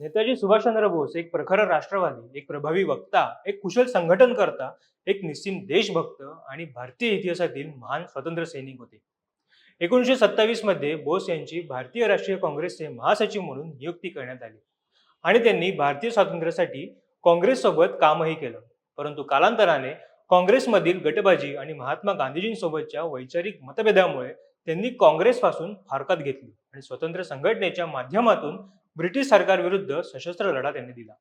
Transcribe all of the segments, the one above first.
नेताजी सुभाषचंद्र बोस एक प्रखर राष्ट्रवादी एक प्रभावी वक्ता एक कुशल संघटनकर्ता एक निश्चिम देशभक्त आणि भारतीय इतिहासातील महान स्वतंत्र सैनिक होते. एकोणीसशे सत्तावीसमध्ये बोस यांची भारतीय राष्ट्रीय काँग्रेसचे महासचिव म्हणून नियुक्ती करण्यात आली. आणि त्यांनी भारतीय स्वातंत्र्यासाठी काँग्रेससोबत कामही केलं. परंतु कालांतराने काँग्रेसमधील गटबाजी आणि महात्मा गांधीजींसोबतच्या वैचारिक मतभेदामुळे त्यांनी काँग्रेसपासून फारकत घेतली आणि स्वतंत्र संघटनेच्या माध्यमातून ब्रिटिश सरकारविरुद्ध सशस्त्र लढा त्यांनी दिला.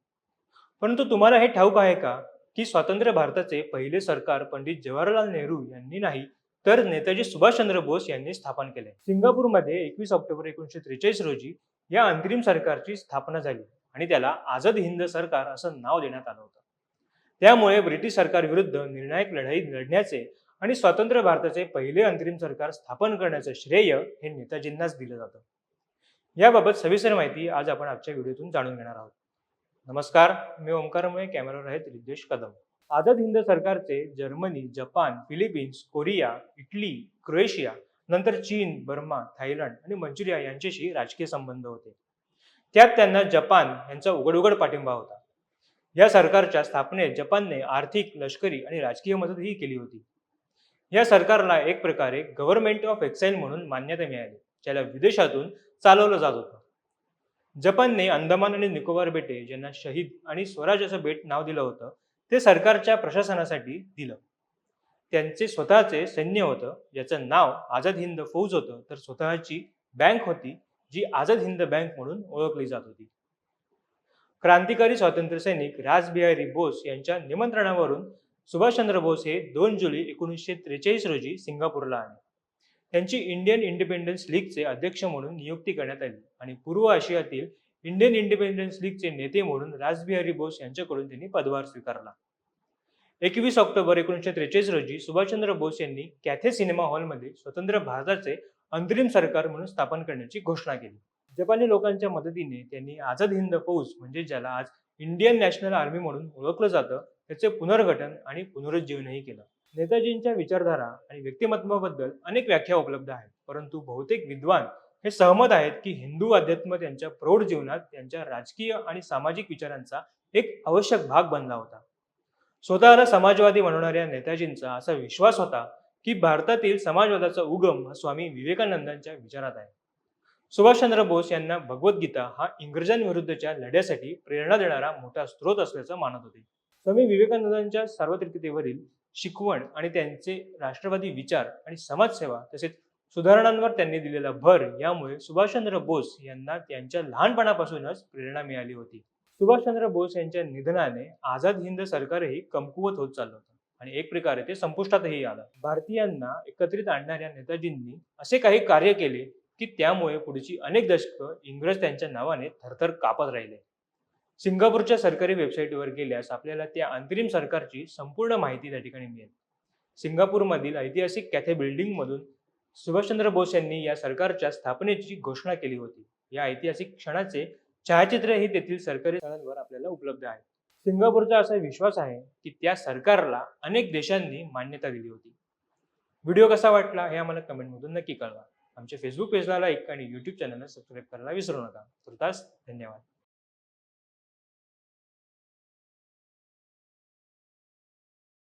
परंतु तुम्हाला हे ठाऊक आहे का की स्वातंत्र्य भारताचे पहिले सरकार पंडित जवाहरलाल नेहरू यांनी नाही तर नेताजी सुभाषचंद्र बोस यांनी स्थापन केले. सिंगापूरमध्ये एकवीस ऑक्टोबर एकोणीसशे त्रेचाळीस रोजी या अंतरिम सरकारची स्थापना झाली आणि त्याला आझाद हिंद सरकार असं नाव देण्यात आलं होतं. त्यामुळे ब्रिटिश सरकारविरुद्ध निर्णायक लढाई लढण्याचे आणि स्वातंत्र्य भारताचे पहिले अंतरिम सरकार स्थापन करण्याचं श्रेय हे नेताजींनाच दिलं जातं. याबाबत सविस्तर माहिती आज आपण आजच्या व्हिडिओतून जाणून घेणार आहोत. नमस्कार मी ओंकारमुळे कॅमेरावर आहेत रिद्देश कदम. आझाद हिंद सरकारचे Germany Japan Philippines Korea Italy Croatia नंतर चीन बर्मा थायलंड आणि मंचुरिया यांच्याशी राजकीय संबंध होते. त्यात त्यांना जपान यांचा उघड उघड पाठिंबा होता. या सरकारच्या स्थापनेत जपानने आर्थिक लष्करी आणि राजकीय मदतही केली होती. या सरकारला एक प्रकारे गव्हर्नमेंट ऑफ एक्साईल म्हणून मान्यता मिळाली ज्याला विदेशातून चालवलं जात होतं. जपानने अंदमान आणि निकोबार बेटे ज्यांना शहीद आणि स्वराज असं बेट नाव दिलं होतं ते सरकारच्या प्रशासनासाठी दिलं. त्यांचे स्वतःचे सैन्य होतं ज्याचं नाव आझाद हिंद फौज होतं तर स्वतःची बँक होती जी आझाद हिंद बँक म्हणून ओळखली जात होती. क्रांतिकारी स्वातंत्र्य सैनिक राजबिहारी बोस यांच्या निमंत्रणावरून सुभाषचंद्र बोस हे दोन जुलै एकोणीसशे त्रेचाळीस रोजी सिंगापूरला आले. त्यांची इंडियन इंडिपेंडन्स लीगचे अध्यक्ष म्हणून नियुक्ती करण्यात आली. आणि पूर्व आशियातील इंडियन इंडिपेंडन्स लीगचे नेते म्हणून राजबिहारी बोस यांच्याकडून त्यांनी पदभार स्वीकारला. एकवीस ऑक्टोबर एकोणीसशे त्रेचाळीस रोजी सुभाषचंद्र बोस यांनी कॅथे सिनेमा हॉलमध्ये स्वतंत्र भारताचे अंतरिम सरकार म्हणून स्थापन करण्याची घोषणा केली. जपानी लोकांच्या मदतीने त्यांनी आझाद हिंद फौज म्हणजे ज्याला आज इंडियन नॅशनल आर्मी म्हणून ओळखलं जातं त्याचे पुनर्गठन आणि पुनरुज्जीवनही केलं. नेताजींच्या विचारधारा आणि व्यक्तिमत्वाबद्दल अनेक व्याख्या उपलब्ध आहेत. परंतु बहुतेक विद्वान हे सहमत आहेत की हिंदू अध्यात्म त्यांच्या प्रौढ जीवनात त्यांच्या राजकीय आणि सामाजिक विचारांचा एक आवश्यक भाग बनला होता. स्वतःला समाजवादी म्हणणाऱ्या नेताजींचा असा विश्वास होता की भारतातील समाजवादाचा उगम हा स्वामी विवेकानंदांच्या विचारात आहे. सुभाषचंद्र बोस यांना भगवद्गीता हा इंग्रजांविरुद्धच्या लढ्यासाठी प्रेरणा देणारा मोठा स्रोत असल्याचं मानत होते. स्वामी विवेकानंदांच्या सार्वत्रिकतेवरील शिकवण आणि त्यांचे राष्ट्रवादी विचार आणि समाजसेवा तसेच सुधारणांवर त्यांनी दिलेला भर यामुळे सुभाषचंद्र बोस यांना त्यांच्या लहानपणापासूनच प्रेरणा मिळाली होती. सुभाषचंद्र बोस यांच्या निधनाने आझाद हिंद सरकारही कमकुवत होत चाललं होतं आणि एक प्रकारे ते संपुष्टातही आलं. भारतीयांना एकत्रित आणणाऱ्या नेताजींनी असे काही कार्य केले की त्यामुळे पुढची अनेक दशकं इंग्रज त्यांच्या नावाने थरथर कापत राहिले. सिंगापूरच्या सरकारी वेबसाईटवर गेल्यास आपल्याला त्या अंतरिम सरकारची संपूर्ण माहिती त्या ठिकाणी मिळेल. सिंगापूरमधील ऐतिहासिक कॅथे बिल्डिंगमधून सुभाषचंद्र बोस यांनी या सरकारच्या स्थापनेची घोषणा केली होती. या ऐतिहासिक क्षणाचे छायाचित्रही तेथील सरकारी स्थळांवर आपल्याला उपलब्ध आहे. सिंगापूरचा असा विश्वास आहे की त्या सरकारला अनेक देशांनी मान्यता दिली होती. व्हिडिओ कसा वाटला हे आम्हाला कमेंटमधून नक्की कळवा. आमच्या फेसबुक पेजला लाईक आणि यूट्यूब चॅनलला सबस्क्राईब करायला विसरू नका. तुर्तास धन्यवाद.